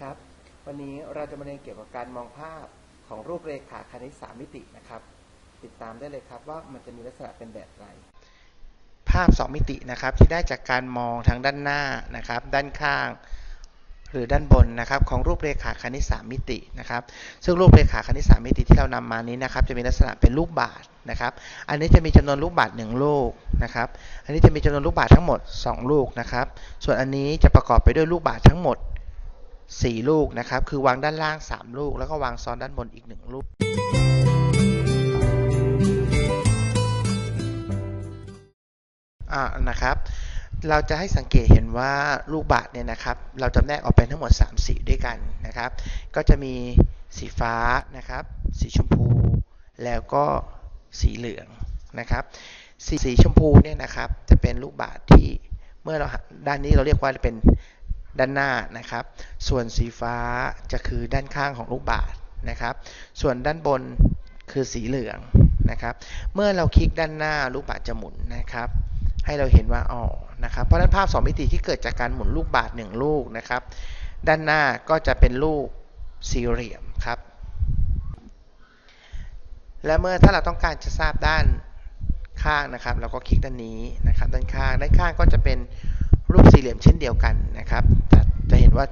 ครับ วันนี้เราจะมาเรียนเกี่ยวกับการมองภาพของรูปเรขาคณิตสามมิตินะครับ ติดตามได้เลยครับว่ามันจะมีลักษณะเป็นแบบไร ภาพ 2 มิตินะครับที่ได้จากการมองทั้งด้านหน้านะครับ ด้านข้าง หรือด้านบนนะครับ ของรูปเรขาคณิตสามมิตินะครับ ซึ่งรูปเรขาคณิตสามมิติที่เรานำมานี้นะครับ จะมีลักษณะเป็นลูกบาศก์นะครับ อันนี้จะมีจำนวนลูกบาศก์หนึ่งลูกนะครับ อันนี้จะมีจำนวนลูกบาศก์ทั้งหมด 2 ลูกนะครับ ส่วนอันนี้จะประกอบไปด้วยลูกบาศก์ทั้งหมด 4 ลูกนะครับ คือวางด้านล่าง 3 ลูก แล้วก็วางซ้อนด้านบนอีก 1 ลูก อ่า นะครับ เราจะให้สังเกตเห็นว่าลูกบาศก์เนี่ยนะครับ เราจำแนกออกเป็นทั้งหมด 3 สีด้วยกันนะครับ ก็จะมีสีฟ้านะครับ สีชมพู แล้วก็สีเหลืองนะครับ สีสีชมพูเนี่ยนะครับ จะเป็นลูกบาศก์ที่เมื่อเราด้านนี้เราเรียกว่าเป็น ด้านหน้านะครับ ส่วนสีฟ้าจะคือด้านข้างของลูกบาศก์นะครับ ส่วนด้านบนคือสีเหลืองนะครับ เมื่อเราคลิกด้านหน้าลูกบาศก์จะหมุนนะครับ ให้เราเห็นว่าอ๋อนะครับ เพราะนั้นภาพ 2 มิติที่เกิดจากการหมุนลูกบาศก์1ลูกนะครับ ด้านหน้าก็จะเป็นลูกสี่เหลี่ยมครับ และเมื่อถ้าเราต้องการจะทราบด้านข้างนะครับ เราก็คลิกด้านนี้นะครับ ด้านข้าง ด้านข้างก็จะเป็นรูปสี่เหลี่ยมเช่นเดียวกันนะครับ จะเห็นว่า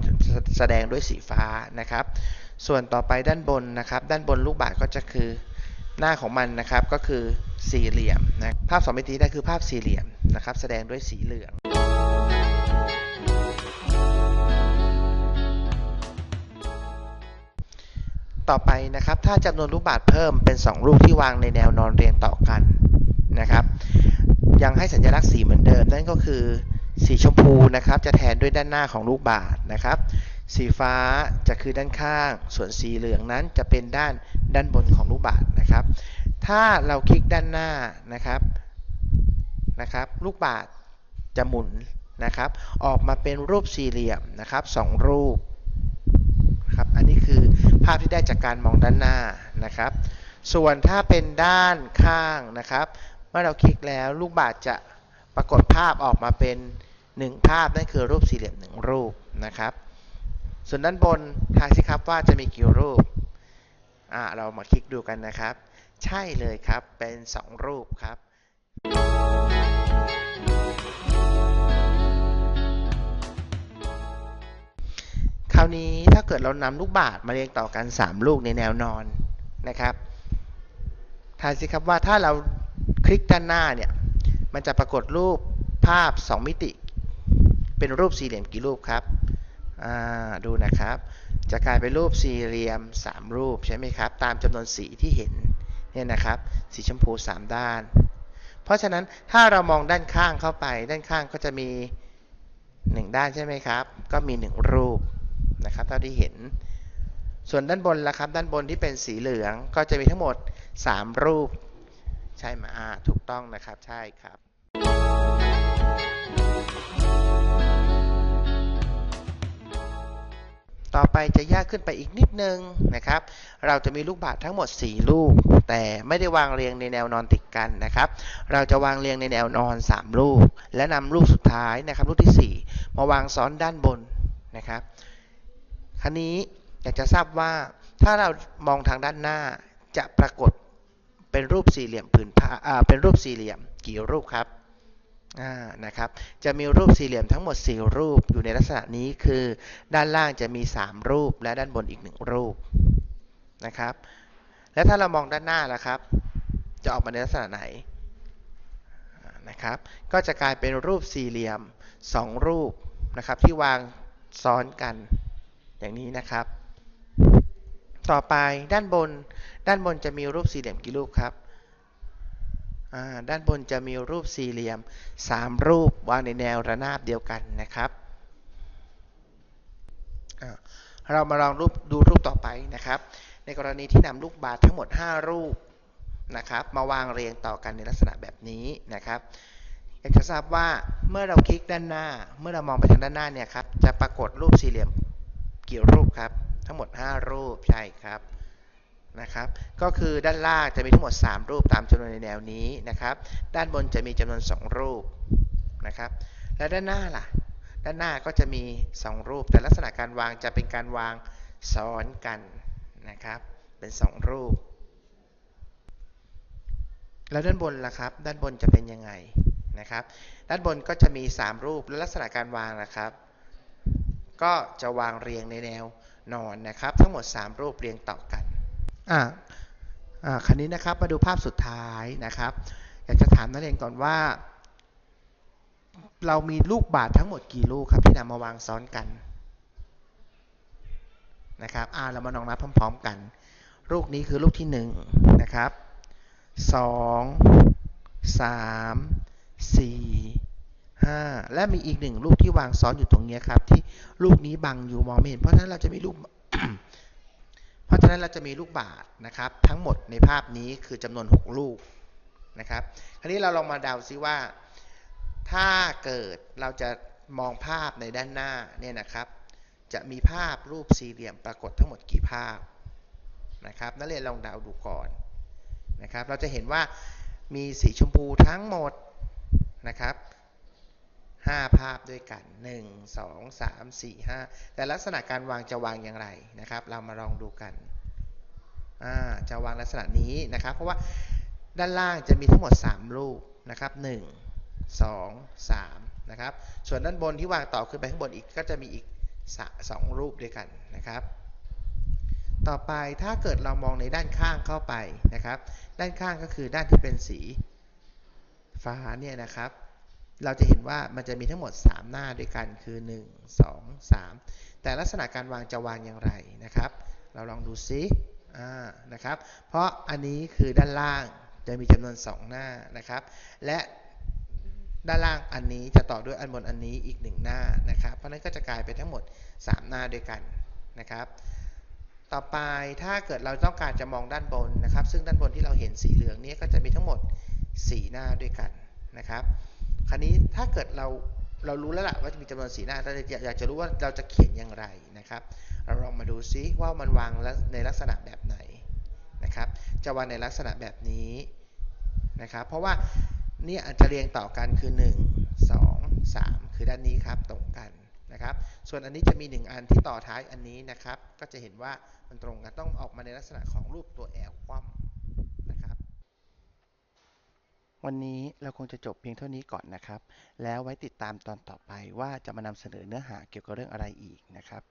แสดงด้วยสีฟ้านะครับ ส่วนต่อไปด้านบนนะครับ ด้านบนลูกบาศก์ก็จะคือหน้าของมันนะครับก็คือสี่เหลี่ยมนะภาพสองมิติได้คือภาพสี่เหลี่ยมนะครับ แสดงด้วยสีเหลืองต่อไปนะครับ ถ้าจำนวนลูกบาศก์เพิ่มเป็น 2 ลูกที่วางในแนวนอนเรียงต่อกันนะครับ ยังให้สัญลักษณ์สีเหมือนเดิมนั่นก็คือ สีชมพูนะครับจะแทนด้วยด้านหน้าของลูกบาศก์นะครับ สีฟ้าจะคือด้านข้าง ส่วนสีเหลืองนั้นจะเป็นด้านด้านบนของลูกบาศก์นะครับ ถ้าเราคลิกด้านหน้านะครับนะครับ ลูกบาศก์จะหมุนนะครับ ออกมาเป็นรูปสี่เหลี่ยมนะครับสองรูปครับอันนี้คือภาพที่ได้จากการมองด้านหน้านะครับ ส่วนถ้าเป็นด้านข้างนะครับ เมื่อเราคลิกแล้วลูกบาศก์จะปรากฏภาพออกมาเป็น 1 ภาพนั่นคือรูปสี่เหลี่ยม1รูปนะครับ ส่วนด้านบนทายสิครับว่าจะมีกี่รูปอ่าเรามาคลิกดูกันนะครับ ใช่เลยครับเป็น 2 รูปครับคราวนี้ถ้าเกิดเรานำลูกบาศก์มาเรียงต่อกัน 3 ลูกในแนวนอนนะครับทายสิครับว่าถ้าเราคลิกด้านหน้าเนี่ย มันจะปรากฏรูปภาพ 2 มิติ เป็นรูปสี่เหลี่ยมกี่รูปครับดูนะครับ จะกลายเป็นรูปสี่เหลี่ยม 3 รูปใช่ไหมครับ ตามจำนวนสีที่เห็นเนี่ยนะครับ สีชมพู 3 ด้าน เพราะฉะนั้นถ้าเรามองด้านข้างเข้าไป ด้านข้างก็จะมี 1 ด้านใช่ไหมครับ ก็มี 1 รูปนะครับเท่าที่เห็น ส่วนด้านบนละครับ ด้านบนที่เป็นสีเหลืองก็จะมีทั้งหมด 3 รูป ใช่ไหมอ่าถูกต้องนะครับ ใช่ครับ ต่อไปจะยากขึ้นไปอีกนิดนึงนะครับ เราจะมีลูกบาศก์ทั้งหมด 4 ลูก แต่ไม่ได้วางเรียงในแนวนอนติดกันนะครับ เราจะวางเรียงในแนวนอน 3 ลูก และนำลูกสุดท้ายนะครับลูกที่ 4 มาวางซ้อนด้านบนนะครับคราวนี้อยากจะทราบว่าถ้าเรามองทางด้านหน้าจะปรากฏเป็นรูปสี่เหลี่ยมผืนผ้าเป็นรูปสี่เหลี่ยมกี่รูปครับ นะครับ จะมีรูปสี่เหลี่ยมทั้งหมด 4 รูปอยู่ในลักษณะนี้คือ ด้านล่างจะมี 3 รูป และด้านบนอีก 1 รูปนะครับ และถ้าเรามองด้านหน้าล่ะครับ จะออกมาในลักษณะไหนนะครับ ก็จะกลายเป็นรูปสี่เหลี่ยม 2 รูปนะครับที่วางซ้อนกันอย่างนี้นะครับ ต่อไปด้านบน ด้านบนจะมีรูปสี่เหลี่ยมกี่รูปครับ ด้านบนจะมีรูปสี่เหลี่ยม 3 รูปวางในแนวระนาบเดียวกันนะครับ เรามาลองรูปดูรูปต่อไปนะครับ ในกรณีที่นำลูกบาศก์ทั้งหมด 5 รูปนะครับมาวางเรียงต่อกันในลักษณะแบบนี้นะครับอยากจะทราบว่าเมื่อเราคลิกด้านหน้า เมื่อเรามองไปทางด้านหน้าเนี่ยครับจะปรากฏรูปสี่เหลี่ยมกี่รูปครับ ทั้งหมด 5 รูปใช่ครับ นะครับ ก็คือด้านล่างจะมีทั้งหมด 3 รูปตามจำนวนในแนวนี้นะครับ ด้านบนจะมีจำนวน 2 รูปนะครับ และด้านหน้าล่ะ ด้านหน้าก็จะมี 2 รูป แต่ลักษณะการวางจะเป็นการวางซ้อนกันนะครับ เป็น 2 รูป แล้วด้านบนล่ะครับ ด้านบนจะเป็นยังไงนะครับ ด้านบนก็จะมี 3 รูป และลักษณะการวางนะครับ ก็จะวางเรียงในแนวนอนนะครับ ทั้งหมด 3 รูปเรียงต่อกัน อ่าอ่าคราวนี้นะครับมาดูภาพสุดท้ายนะครับ อยากจะถามนักเรียนก่อนว่า เรามีลูกบาศก์ทั้งหมดกี่ลูกครับที่นำมาวางซ้อนกันนะครับอ่าเรามาลองนับพร้อม ๆ กัน ลูกนี้คือลูกที่1นะครับ2 3 4 5 และมีอีกหนึ่งลูกที่วางซ้อนอยู่ตรงนี้ครับ ที่ลูกนี้บังอยู่มองไม่เห็น เพราะฉะนั้นเราจะมีลูกะฉะนั้นเราจะมีลูกบาศนะครับ ทั้งหมดในภาพนี้คือจำนวน 6 ลูกนะครับ คราวนี้เราลองมาเดาซิว่า ถ้าเกิดเราจะมองภาพในด้านหน้าเนี่ยนะครับ จะมีภาพรูปสี่เหลี่ยมปรากฏทั้งหมดกี่ภาพนะครับนักเรียนลองเดาดูก่อนนะครับ เราจะเห็นว่ามีสีชมพูทั้งหมดนะครับ5 ภาพด้วยกัน 1 2 3 4 5 แต่ลักษณะการวางจะวางอย่างไรนะครับ เรามาลองดูกัน จะวางลักษณะนี้นะครับ เพราะว่าด้านล่างจะมีทั้งหมด3รูปนะครับ 1 2 3 นะครับ ส่วนด้านบนที่วางต่อขึ้นไปข้างบนอีกก็จะมีอีก 2 รูปด้วยกันนะครับ ต่อไปถ้าเกิดเรามองในด้านข้างเข้าไปนะครับ ด้านข้างก็คือด้านที่เป็นสีฟ้าเนี่ยนะครับ เราจะเห็นว่ามันจะมีทั้งหมด 3 หน้าด้วยกันคือ 1 2 3 แต่ลักษณะการวางจะวางอย่างไรนะครับ เราลองดูซิ นะครับ เพราะอันนี้คือด้านล่างจะมีจำนวน 2 หน้านะครับ และด้านล่างอันนี้จะต่อด้วยอันบนอันนี้อีก 1 หน้านะครับ เพราะนั้นก็จะกลายเป็นทั้งหมด 3 หน้าด้วยกันนะครับ ต่อไปถ้าเกิดเราต้องการจะมองด้านบนนะครับ ซึ่งด้านบนที่เราเห็นสีเหลืองนี้ก็จะมีทั้งหมด 4 หน้าด้วยกันนะครับ คราวนี้ถ้าเกิดเรา เรารู้แล้วล่ะว่าจะมีจำนวนสีหน้าเราอยากจะรู้ว่าเราจะเขียนอย่างไรนะครับ เราลองมาดูซิว่ามันวางในลักษณะแบบไหนนะครับ จะวางในลักษณะแบบนี้นะครับ เพราะว่านี่อาจจะเรียงต่อกันคือ 1 2 3 คือด้านนี้ครับตรงกันนะครับ ส่วนอันนี้จะมี 1 อันที่ต่อท้ายอันนี้นะครับ ก็จะเห็นว่ามันตรงกันต้องออกมาในลักษณะของรูปตัวแอลคว่ำนะครับ วันนี้เราคงจะจบเพียงเท่านี้ก่อนนะครับ แล้วไว้ติดตามตอนต่อไปว่าจะมานำเสนอเนื้อหาเกี่ยวกับเรื่องอะไรอีกนะครับ